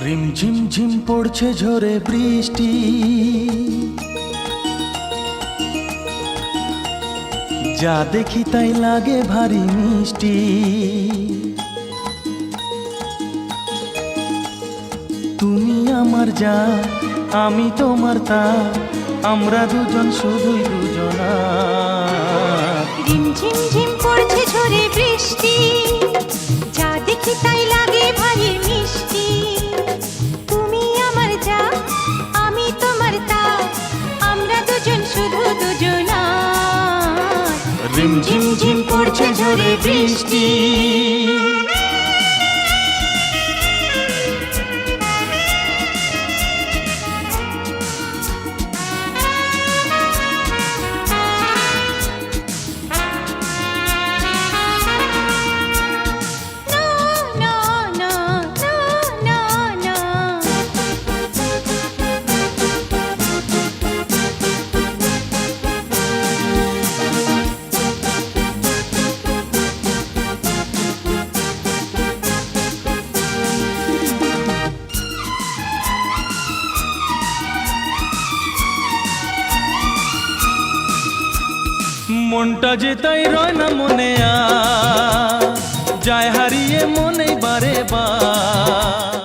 রিম ঝিম পড়ছে ঝরে বৃষ্টি। যা দেখি তাই লাগে ভারী মিষ্টি। তুমি আমার যা, আমি তোমার তা, আমরা দুজন শুধুই দুজনা। ঝিম পড়ছে ঝরে বৃষ্টি, যা দেখি তাই লাগে ঝিম ঝিম পড়ছে ঝরে বৃষ্টি। মনটা যে তাই রয় না মনে আ যায় হারিয়ে মনে বারে বার।